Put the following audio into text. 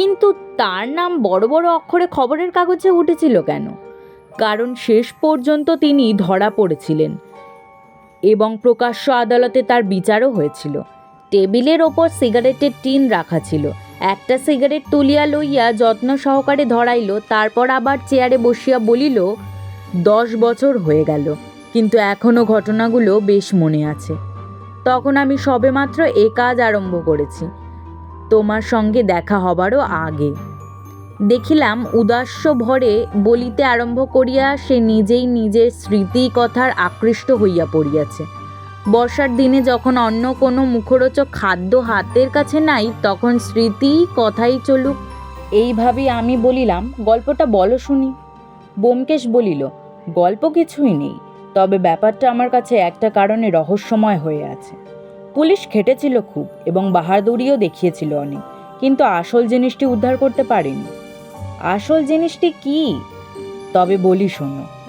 কিন্তু তার নাম বড় বড় অক্ষরে খবরের কাগজে উঠেছিল কেন? কারণ শেষ পর্যন্ত তিনি ধরা পড়েছিলেন এবং প্রকাশ্য আদালতে তার বিচারও হয়েছিল। টেবিলের ওপর সিগারেটের টিন রাখা ছিল। একটা সিগারেট তুলিয়া লইয়া যত্ন সহকারে ধরাইল, তারপর আবার চেয়ারে বসিয়া বলিল, দশ বছর হয়ে গেল, কিন্তু এখনও ঘটনাগুলো বেশ মনে আছে। তখন আমি সবেমাত্র এ কাজ আরম্ভ করেছি। তোমার সঙ্গে দেখা হবারও আগে। দেখিলাম উদাস্য ভরে বলিতে আরম্ভ করিয়া সে নিজেই নিজের স্মৃতি কথার আকৃষ্ট হইয়া পড়িয়াছে। বর্ষার দিনে যখন অন্য কোনো মুখরোচক খাদ্য হাতের কাছে নাই, তখন স্মৃতি কথাই চলুক। এইভাবেই আমি বলিলাম, গল্পটা বলো শুনি। বোমকেশ বলিল, গল্প কিছুই নেই, তবে ব্যাপারটা আমার কাছে একটা কারণে রহস্যময় হয়ে আছে। পুলিশ খেটেছিল খুব এবং বাহাদুরিও দেখিয়েছিল অনেক, কিন্তু আসল জিনিসটি উদ্ধার করতে পারেনি। আসল জিনিসটি কি? তবে বলি শোনো।